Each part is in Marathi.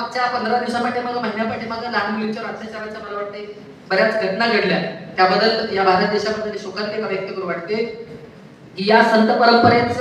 मागच्या पंधरा दिवसापाठीमागं महिन्यापाठीमागं लहान मुलींच्या अत्याचाराच्या मला वाटते बऱ्याच घटना घडल्या. त्याबद्दल या भारत देशामध्ये शोकांतिका व्यक्त करू वाटते. की या संत परंपरेच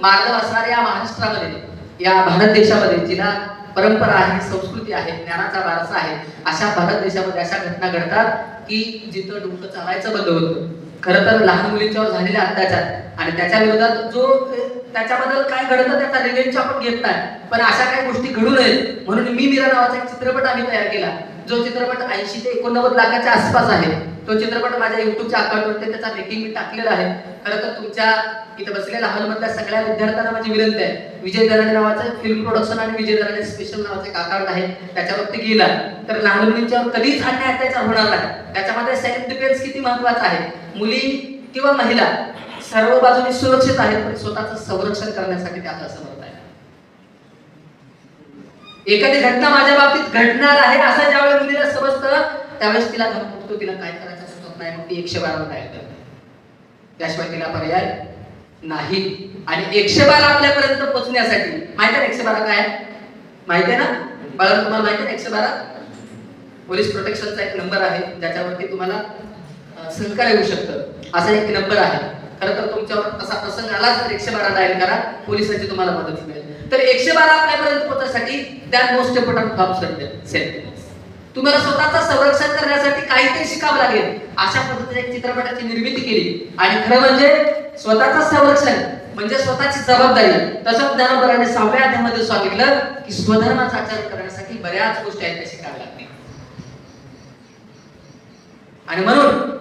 मार्ग असणाऱ्या महाराष्ट्रामध्ये या भारत देशामध्ये जिला परंपरा आहे संस्कृती आहे ज्ञानाचा वारसा आहे अशा भारत देशामध्ये अशा घटना घडतात की जिथं डोकं चालायचं बंद होतं. खरं तर लहान मुलींच्यावर झालेले अत्याचार. आणि त्याच्या विरोधात जो त्याच्याबद्दल काय घडतं त्याचा रिव्हेंज आपण घेत नाही. पण अशा काही गोष्टी घडू नयेत. म्हणून मी मीरा नावाचा एक चित्रपट आम्ही तयार केला. जो चित्रपट ऐंशी ते एकोणनव्वद लाखाच्या आसपास आहे. तो चित्रपट माझ्या युट्यूबच्या अकाउंटवरती त्याचा मेकिंग मी टाकलेला आहे. खरं तर तुमच्या इथं बसलेल्या हॉलमधल्या सगळ्या विद्यार्थ्यांना माझी विनंती आहे. विजय दराडे नावाचं फिल्म प्रोडक्शन आणि विजय दराडे स्पेशल नावाचं एक अकाउंट आहे. त्याच्यावरती गेला. तर लहान मुलींच्यावर कधीच अन्याय अत्याचार होणार नाही. त्याच्यामध्ये सेल्फ डिफेन्स किती महत्त्वाचा आहे? मुली किंवा महिला सर्व बाजूने सुरक्षित आहेत पण स्वतःचं संरक्षण करण्यासाठी ते आपल्या समर्थ आहे एखादी घटना माझ्या बाबतीत घडणार आहे असं ज्यावेळी मुलीला समजतं त्यावेळेस तिला धमकतो तिला काय करायचं सुचत नाही मग ती एकशे बारावर डायल करते त्याशिवाय तिला पर्याय नाही. आणि एकशे बारा आपल्यापर्यंत पोहोचण्यासाठी माहिती आहे एकशे बारा काय आहे? माहिती आहे ना? बाळा तुम्हाला माहिती आहे एकशे बारा पोलीस प्रोटेक्शनचा एक नंबर आहे ज्याच्यावरती तुम्हाला सहकार्य येऊ शकतं. असा एक नंबर आहे. खरं तर तुमच्यावर असा प्रसंग आला तर एकशे बारा डायल करा पोलिसांची तुम्हाला मदत मिळेल. तर एकशे बारा आपल्यापर्यंत पोहोचण्यासाठी त्या मोस्ट इम्पॉर्टंट फॉर्म सेल्फ तुम्हाला स्वतःचं संरक्षण करण्यासाठी काहीतरी शिकावं लागेल. अशा पद्धतीने चित्रपटाची निर्मिती केली. आणि खरं म्हणजे स्वतःच संरक्षण म्हणजे स्वतःची जबाबदारी तसंच ज्ञानोबराने सहाव्या अध्यामध्ये सांगितलं की स्वधर्माचा आचरण करण्यासाठी बऱ्याच गोष्टी आहेत त्या शिकाव्या लागतील. आणि म्हणून